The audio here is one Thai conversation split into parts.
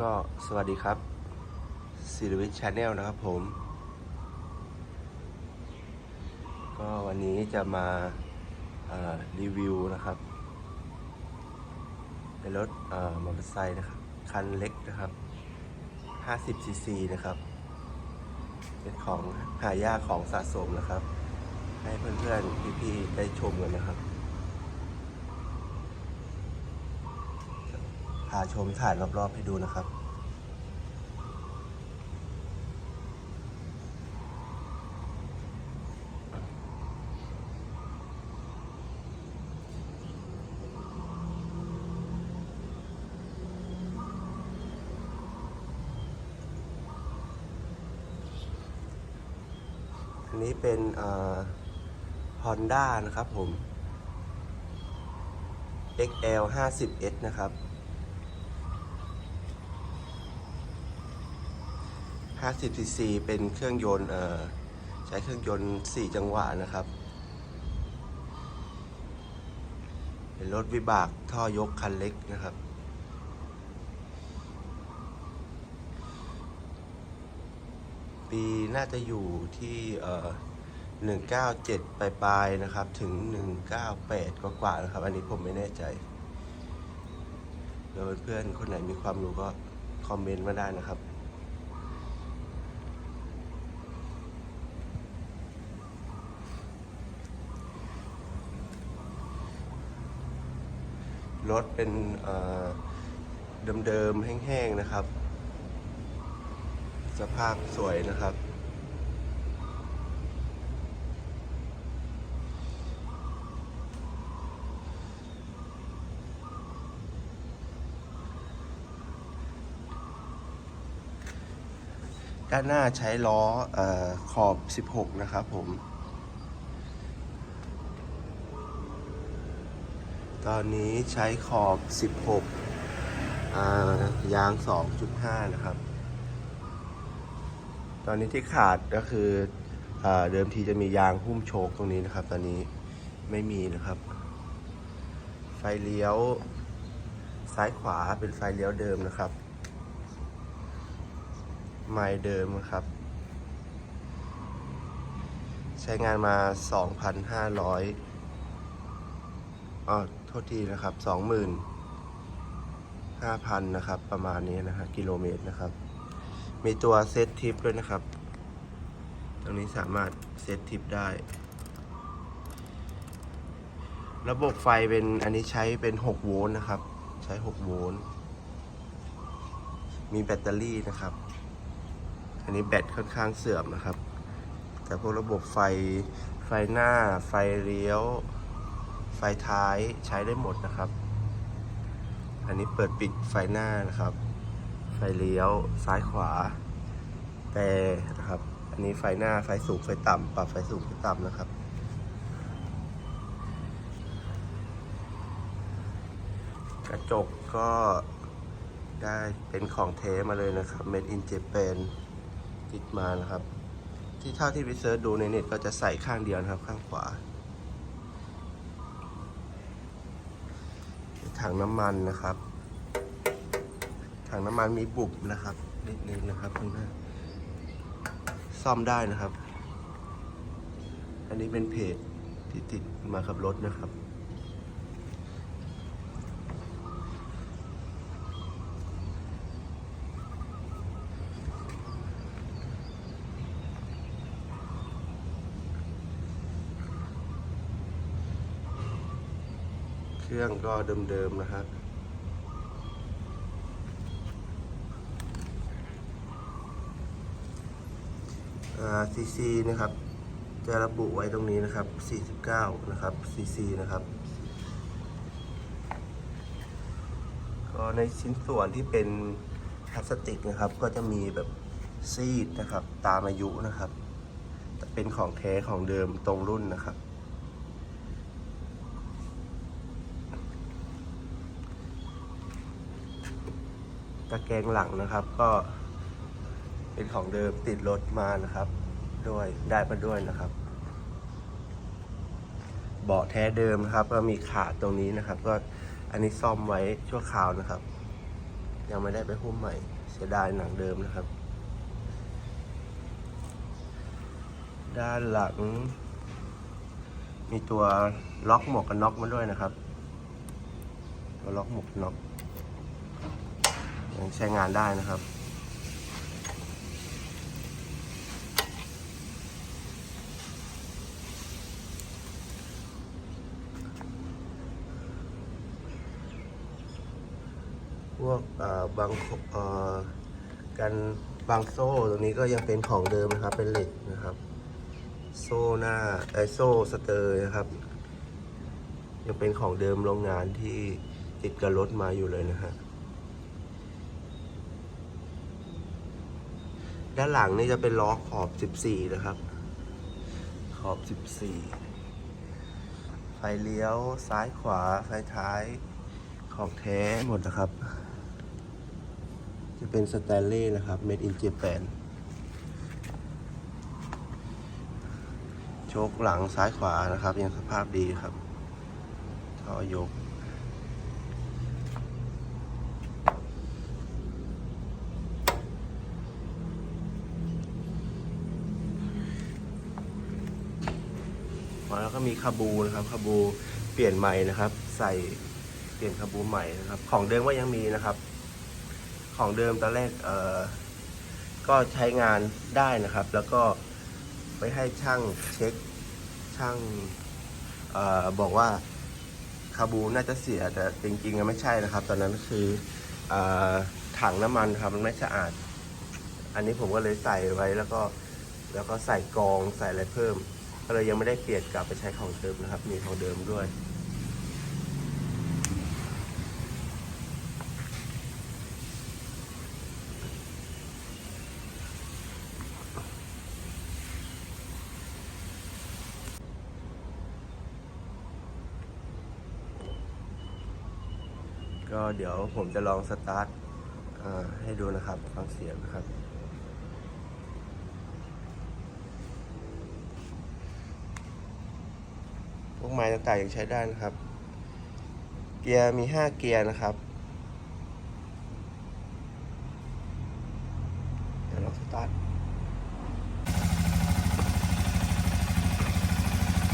ก็สวัสดีครับซีรีวิชชาแนลนะครับผม ก็วันนี้จะมารีวิวนะครับ เป็นรถมอเตอร์ไซค์นะครับ คันเล็กนะครับ 50ซีซีนะครับ เป็นของหายากของสะสมนะครับ ให้เพื่อนๆพี่ๆได้ชมกันนะครับาชมถ่ายรอบๆให้ดูนะครับอันนี้เป็นฮอนด้านะครับผม XL 50S นะครับ 50cc เป็นเครื่องยนต์ใช้เครื่องยนต์ 4 จังหวะนะครับ เป็นรถวิบากท่อยกคันเล็กนะครับ ปีน่าจะอยู่ที่เอ่อ197ปลายนะครับ ถึง 198 กว่าๆนะครับ อันนี้ผมไม่แน่ใจเดี๋ยวเพื่อนคนไหนมีความรู้ก็คอมเมนต์มาได้นะครับ รถเป็นเอ่อเดิมๆ แห้งๆ นะครับ สภาพสวยนะครับ ด้านหน้าใช้ล้อเออขอบ 16 นะครับผม ตอนนี้ใช้ขอบ 16อายาง 2.5 นะครับ ตอนนี้ที่ขาดก็คืออเดิมทีจะมียางหุ้มโชคตรงนี้นะครับ ตอนนี้ไม่มีนะครับ ไฟเลี้ยวซ้ายขวาเป็นไฟเลี้ยวเดิมนะครับ ไม้เดิมนะครับ ใช้งานมา 2,500อ๋อ ษทีนะครับ25,000นะครับ ประมาณนี้นะฮะกิโลเมตรนะครับ มีตัวเซตทิปด้วยนะครับ ตรงนี้สามารถเซตทิปได้ ระบบไฟเป็นอันนี้ใช้เป็น 6 โวลต์นะครับ ใช้ 6 โวลต์มีแบตเตอรี่นะครับ อันนี้แบตค่อนข้างเสื่อมนะครับ แต่พวกระบบไฟไฟหน้าไฟเลี้ยว ไฟท้ายใช้ได้หมดนะครับ อันนี้เปิดปิดไฟหน้านะครับ ไฟเลี้ยวซ้ายขวา แต่นะครับ อันนี้ไฟหน้าไฟสูงไฟต่ำปรับไฟสูงไฟต่ำนะครับ กระจกก็ได้เป็นของเทมาเลยนะครับ Made in Japan ติดมานะครับ ที่เท่าที่ไปเซิร์ชดูในเน็ตก็จะใส่ข้างเดียวนะครับข้างขวา ถังน้ำมันนะครับ ถังน้ำมันมีบุบนะครับนิดนึงนะครับข้างหน้าซ่อมได้นะครับ อันนี้เป็นเพจที่ติดมากับรถนะครับ รื่อง ก็เดิมๆนะครับซีซีนะครับ จะระบุไว้ตรงนี้นะครับ 49 นะครับซีซีนะครับ ก็ในชิ้นส่วนที่เป็นพลาสติกนะครับ ก็จะมีแบบซีดนะครับ ตามอายุนะครับแต่เป็นของแท้ของเดิมตรงรุ่นนะครับ ตะแกรงหลังนะครับ ก็เป็นของเดิมติดรถมานะครับ ด้วยได้มาด้วยนะครับ เบาะแท้เดิมครับ ก็มีขาดตรงนี้นะครับ ก็อันนี้ซ่อมไว้ชั่วคราวนะครับ ยังไม่ได้ไปหุ้มใหม่เสียดายหนังเดิมนะครับ ด้านหลัง มีตัวล็อกหมวกกันน็อกมาด้วยนะครับ ตัวล็อกหมวกกันน็อก ยังใช้งานได้นะครับ พวกเอ่อบางกันบางโซ่ตรงนี้ก็ยังเป็นของเดิมนะครับ เป็นเหล็กนะครับ โซ่หน้าไอโซ่สเตอร์นะครับ ยังเป็นของเดิมโรงงานที่ติดกับรถมาอยู่เลยนะฮะ ด้านหลังนี่จะเป็นล้อขอบ 14 นะครับ ขอบ 14 ไฟเลี้ยวซ้ายขวา ไฟท้าย ของแท้หมดนะครับ จะเป็นสแตนเล่นะครับ made in Japan โชคหลังซ้ายขวานะครับ ยังสภาพดีครับท่อยก ก็มีคาบูนะครับคาบูเปลี่ยนใหม่นะครับ ใส่เปลี่ยนคาบูใหม่นะครับ ของเดิมก็ยังมีนะครับ ของเดิมตอนแรกเอ่อก็ใช้งานได้นะครับ แล้วก็ไปให้ช่างเช็คช่างเออบอกว่าคาบูน่าจะเสียแต่จริงๆไม่ใช่นะครับ ตอนนั้นคือเออถังน้ำมันครับมันไม่สะอาด อันนี้ผมก็เลยใส่ไว้แล้วก็แล้วก็ใส่กองใส่อะไรเพิ่ม ก็เลยยังไม่ได้เปลี่ยนกลับไปใช้ของเดิมนะครับ มีของเดิมด้วย ก็เดี๋ยวผมจะลองสตาร์ทให้ดูนะครับฟังเสียงนะครับ วกไม้ต่างๆยังใช้ได้นะครับ เกียร์มี 5 เกียร์นะครับ เดี๋ยวลองสตาร์ท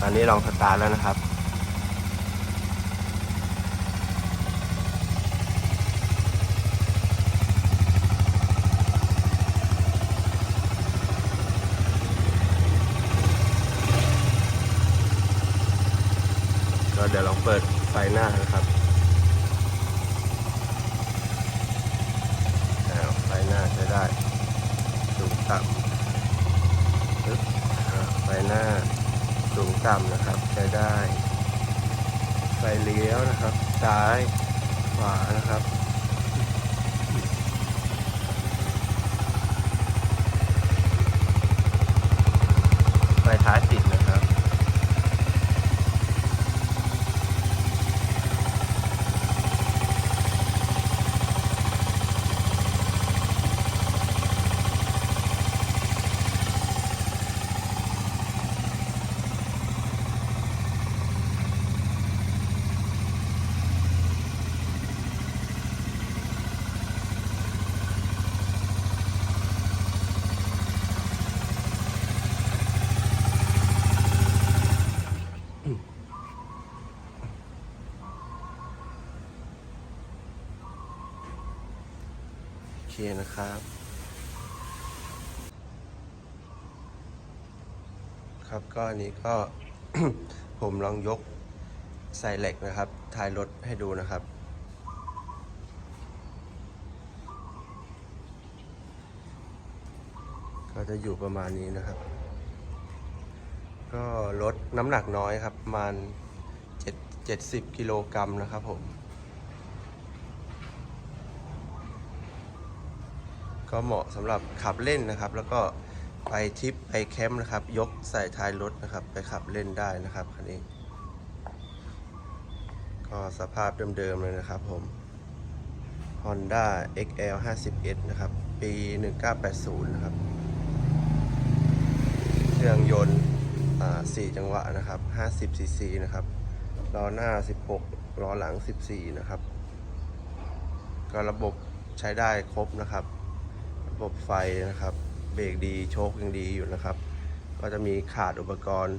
ตอนนี้ลองสตาร์ทแล้วนะครับ ก็เดี๋ยวลองเปิดไฟหน้านะครับอ้วไฟหน้าใช้ได้สูงต่ำปึ๊บไฟหน้าสูงต่ำนะครับใช้ได้ ไฟเลี้ยวนะครับ ซ้ายขวานะครับ เคนะครับ ครับก็อันนี้ก็ผมลองยกใส่เหล็กนะครับท้ายรถให้ดูนะครับก็จะอยู่ประมาณนี้นะครับ ก็ลดน้ำหนักน้อยครับ ประมาณ 7 70 กิโลกรัมนะครับผม ก็เหมาะสำหรับขับเล่นนะครับ แล้วก็ไปทริปไปแคมป์นะครับ ยกใส่ท้ายรถนะครับ ไปขับเล่นได้นะครับคันนี้ ก็สภาพเดิมๆเลยนะครับผม Honda XL 51นะครับ ปี 1980 นะครับ เครื่องยนต์อ่า4จังหวะนะครับ 50 cc นะครับ ล้อหน้า 16 ล้อหลัง 14 นะครับ ก็ระบบใช้ได้ครบนะครับ ระบบไฟนะครับ เบรกดีโชคยังดีอยู่นะครับ ก็จะมีขาดอุปกรณ์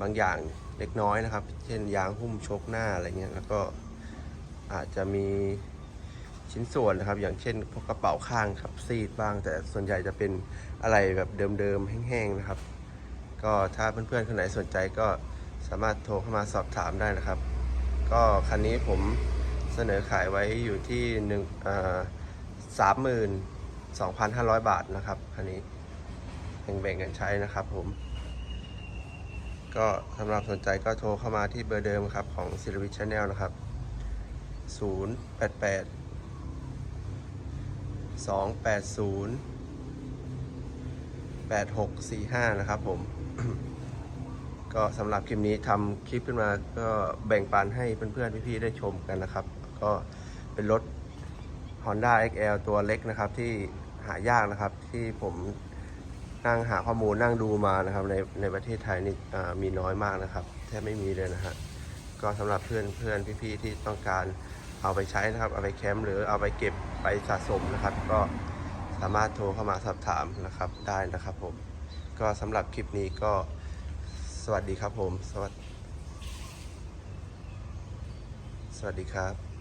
บางอย่างเล็กน้อยนะครับ เช่นยางหุ้มโชคหน้าอะไรเงี้ยแล้วก็อาจจะมีชิ้นส่วนนะครับ อย่างเช่นพวกกระเป๋าข้างครับซีดบ้าง แต่ส่วนใหญ่จะเป็นอะไรแบบเดิมๆแห้งๆนะครับ ก็ถ้าเพื่อนๆคนไหนสนใจก็สามารถโทรเข้ามาสอบถามได้นะครับ ก็คันนี้ผมเสนอขายไว้อยู่ที่หนึ่งสามหมื่น สองพันห้าร้อยบาทนะครับคันนี้แบ่งๆกันใช้นะครับผม ก็สำหรับสนใจก็โทรเข้ามาที่เบอร์เดิมครับของ s i l v i c Channel นะครับ 088 280 8645 นะครับผม ก็สำหรับคลิปนี้ทำคลิปขึ้นมาก็แบ่งปันให้เพื่อนๆ พี่ๆ ได้ชมกันนะครับ ก็เป็นรถ Honda XL ตัวเล็กนะครับที่ หายากนะครับ ที่ผมนั่งหาข้อมูลนั่งดูมานะครับ ในในประเทศไทยนี่มีน้อยมากนะครับ แทบไม่มีเลยนะฮะก็สำหรับเพื่อนเพื่อนพี่ๆที่ต้องการเอาไปใช้นะครับ เอาไปแคมป์หรือเอาไปเก็บไปสะสมนะครับ ก็สามารถโทรเข้ามาสอบถามนะครับได้นะครับผมก็สำหรับคลิปนี้ก็สวัสดีครับผม สวัสสวัสดีครับ